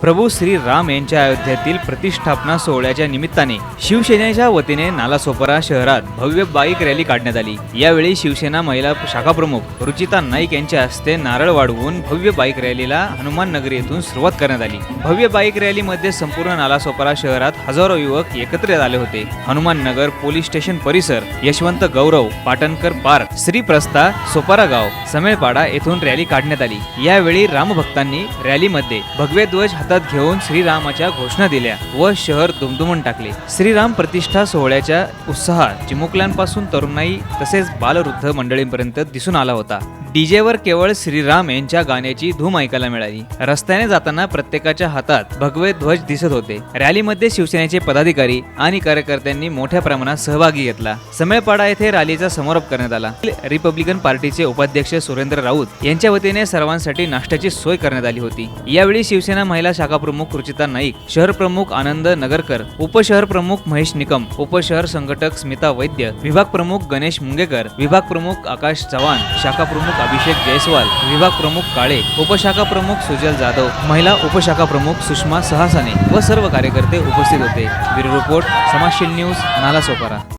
प्रभू श्री राम यांच्या अयोध्येतील प्रतिष्ठापना सोहळ्याच्या निमित्ताने शिवसेनेच्या वतीने नालासोपारा शहरात भव्य बाईक रॅली काढण्यात आली. यावेळी शिवसेना महिला शाखा प्रमुख रुचिता नाईक यांच्या हस्ते नारळ वाढवून भव्य बाईक रॅलीला हनुमान नगर येथून सुरुवात करण्यात आली. भव्य बाईक रॅलीमध्ये संपूर्ण नालासोपारा शहरात हजारो युवक एकत्रित आले होते. हनुमान नगर पोलीस स्टेशन परिसर यशवंत गौरव पाटणकर पार्क श्री प्रस्ता सोपारा गाव समेळपाडा येथून रॅली काढण्यात आली. यावेळी रामभक्तांनी रॅलीमध्ये भगवे ध्वज हातात घेऊन श्रीरामाच्या घोषणा दिल्या व शहर दुमदुमून टाकले. श्रीराम प्रतिष्ठा सोहळ्याच्या उत्साहात चिमुकल्यांपासून तरुणाई तसेच बालवृद्ध मंडळींपर्यंत दिसून आला होता. डीजेवर केवळ श्रीराम यांच्या गाण्याची धूम ऐकायला मिळाली. रस्त्याने जाताना प्रत्येकाच्या हातात भगवे ध्वज दिसत होते. रॅलीमध्ये शिवसेनेचे पदाधिकारी आणि कार्यकर्त्यांनी मोठ्या प्रमाणात सहभागी घेतला. समेळपाडा येथे रॅलीचा समारोप करण्यात आला. रिपब्लिकन पार्टीचे उपाध्यक्ष सुरेंद्र राऊत यांच्या वतीने सर्वांसाठी नाश्त्याची सोय करण्यात आली होती. यावेळी शिवसेना महिला शाखा प्रमुख रुचिता नाईक शहर प्रमुख आनंद नगरकर उपशहर प्रमुख महेश निकम उपशहर संघटक स्मिता वैद्य विभाग प्रमुख गणेश मुंगेकर विभाग प्रमुख आकाश चव्हाण शाखा प्रमुख अभिषेक जयस्वाल विभाग प्रमुख काळे उपशाखा प्रमुख सुजल जाधव महिला उपशाखा प्रमुख सुषमा सहासाने व सर्व कार्यकर्ते उपस्थित होते. Bureau report Samajsheel news Nalasopara.